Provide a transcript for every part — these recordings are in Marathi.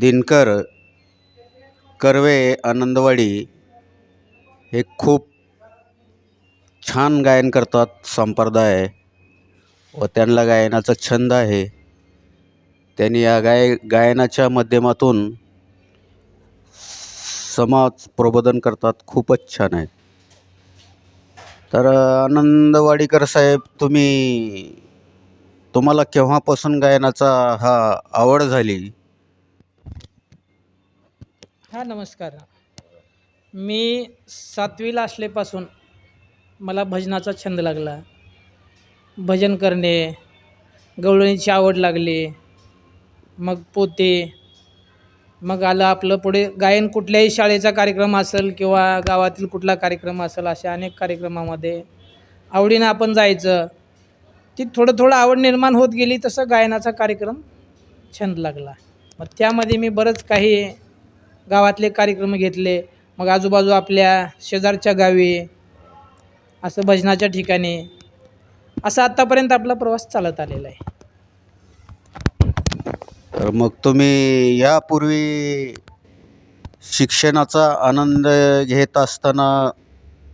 दिनकर कर्वे आनंदवाडी हे खूप छान गायन करतात संप्रदाय व त्यांना गायनाचा छंद आहे. त्यांनी या गाय गायनाच्या माध्यमातून समाज प्रबोधन करतात खूपच छान आहे. तर आनंदवाडीकर साहेब तुम्ही तुम्हाला केव्हापासून गायनाचा हा आवड झाली? हा नमस्कार. मी सातवीला असल्यापासून मला भजनाचा छंद लागला. भजन करणे गवळणीची आवड लागली. मग पोते मग आलं आपलं पुढे गायन कुठल्याही शाळेचा कार्यक्रम असेल किंवा गावातील कुठला कार्यक्रम असेल अशा अनेक कार्यक्रमामध्ये आवडीनं आपण जायचं. ती थोडं थोडं आवड निर्माण होत गेली तसं गायनाचा कार्यक्रम छंद लागला. मग त्यामध्ये मी बरंच काही गावातले कार्यक्रम घेतले मग आजूबाजू आपल्या शेजारच्या गावी असं भजनाच्या ठिकाणी असं आत्तापर्यंत आपला प्रवास चालत आलेला आहे. तर मग तुम्ही यापूर्वी शिक्षणाचा आनंद घेत असताना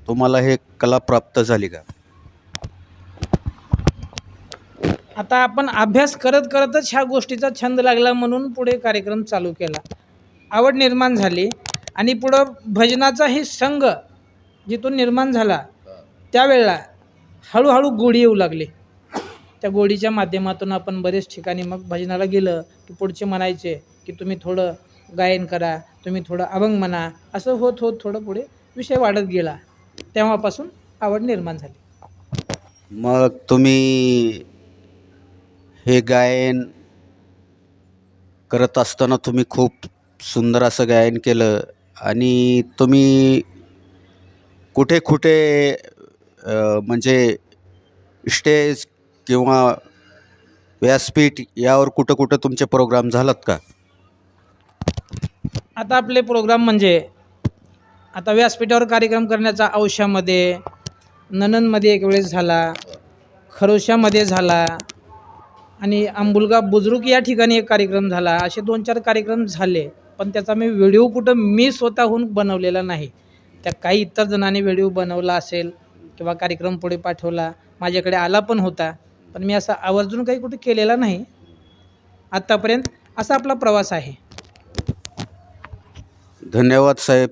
तुम्हाला हे कला प्राप्त झाली का? आता आपण अभ्यास करत करतच ह्या गोष्टीचा छंद लागला म्हणून पुढे कार्यक्रम चालू केला. आवड निर्माण झाली आणि पुढं भजनाचाही संघ जिथून निर्माण झाला त्यावेळेला हळूहळू गोडी येऊ लागली. त्या गोडीच्या माध्यमातून आपण बरेच ठिकाणी मग भजनाला गेलं की पुढचे म्हणायचे की तुम्ही थोडं गायन करा तुम्ही थोडं अभंग म्हणा असं होत होत थोडं पुढे विषय वाढत गेला. तेव्हापासून आवड निर्माण झाली. मग तुम्ही हे गायन करत असताना तुम्ही खूप सुंदर असं गायन केलं आणि तुम्ही कुठे कुठे म्हणजे स्टेज किंवा व्यासपीठ यावर कुठं कुठं तुमचे प्रोग्राम झालात का? आता आपले प्रोग्राम म्हणजे आता व्यासपीठावर कार्यक्रम करण्याचा औशामध्ये नननमध्ये एक वेळेस झाला खरोशामध्ये झाला आणि आंबुलगा बुजुर्ग या ठिकाणी एक कार्यक्रम झाला. असे दोन चार कार्यक्रम झाले. पण त्याचा मी व्हिडिओ कुठं मी स्वतःहून बनवलेला नाही. त्या काही इतर जणांनी व्हिडिओ बनवला असेल किंवा कार्यक्रम पुढे पाठवला माझ्याकडे आला पण होता पण मी असा आवर्जून काही कुठे केलेला नाही. आत्तापर्यंत असा आपला प्रवास आहे. धन्यवाद साहेब.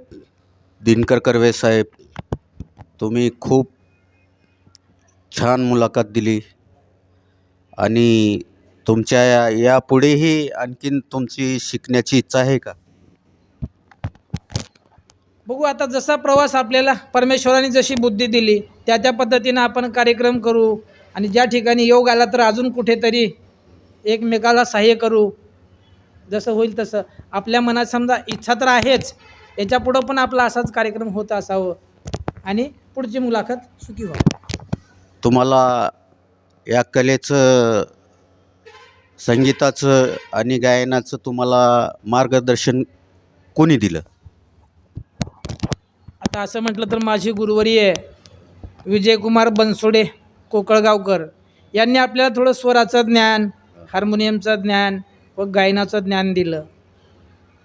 दिनकर कर्वे साहेब तुम्ही खूप छान मुलाखत दिली. आणि तुमच्या या यापुढेही आणखीन तुमची शिकण्याची इच्छा आहे का? बघू आता जसा प्रवास आपल्याला परमेश्वराने जशी बुद्धी दिली त्या त्या पद्धतीनं आपण कार्यक्रम करू आणि ज्या ठिकाणी योग आला तर अजून कुठेतरी एकमेकाला सहाय्य करू. जसं होईल तसं. आपल्या मनात समजा इच्छा तर आहेच याच्यापुढं पण आपला असाच कार्यक्रम होत असावं आणि पुढची मुलाखत सुखी व्हावी. तुम्हाला या कलेचं संगीताचं आणि गायनाचं तुम्हाला मार्गदर्शन कोणी दिलं? आता असं म्हटलं तर माझी गुरुवारी आहे. विजयकुमार बनसोडे कोकळगावकर. यांनी आपल्याला थोडं स्वराचं ज्ञान हार्मोनियमचं ज्ञान व गायनाचं ज्ञान दिलं.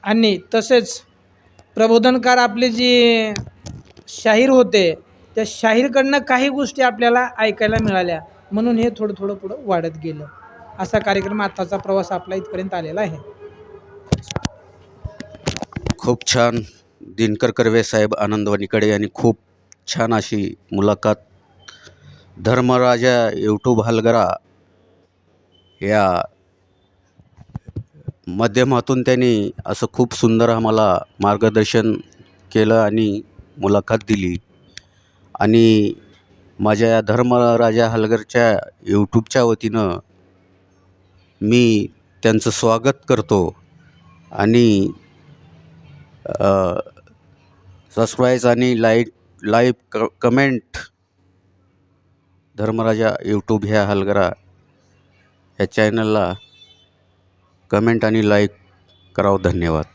आणि तसेच प्रबोधनकार आपले जे शाहीर होते त्या शाहीरकडनं काही गोष्टी आपल्याला ऐकायला मिळाल्या. म्हणून हे थोडं थोडं पुढं वाढत गेलं. असा कार्यक्रम आत्ताचा प्रवास आपला इथपर्यंत आलेला आहे. खूप छान दिनकर कर्वे साहेब आनंदवानीकडे यांनी खूप छान अशी मुलाखत. धर्मराजा यूट्यूब हलगरा या माध्यमातून त्यांनी असं खूप सुंदर आम्हाला मार्गदर्शन केलं आणि मुलाखत दिली. आणि माझ्या या धर्मराजा हलगरच्या यूट्यूबच्या वतीनं मी त्यांचं स्वागत करतो आणि सबस्क्राईब आणि लाईक लाईव्ह क कमेंट धर्मराजा यूट्यूब ह्या हलगरा या चॅनलला कमेंट आणि लाईक करावं. धन्यवाद.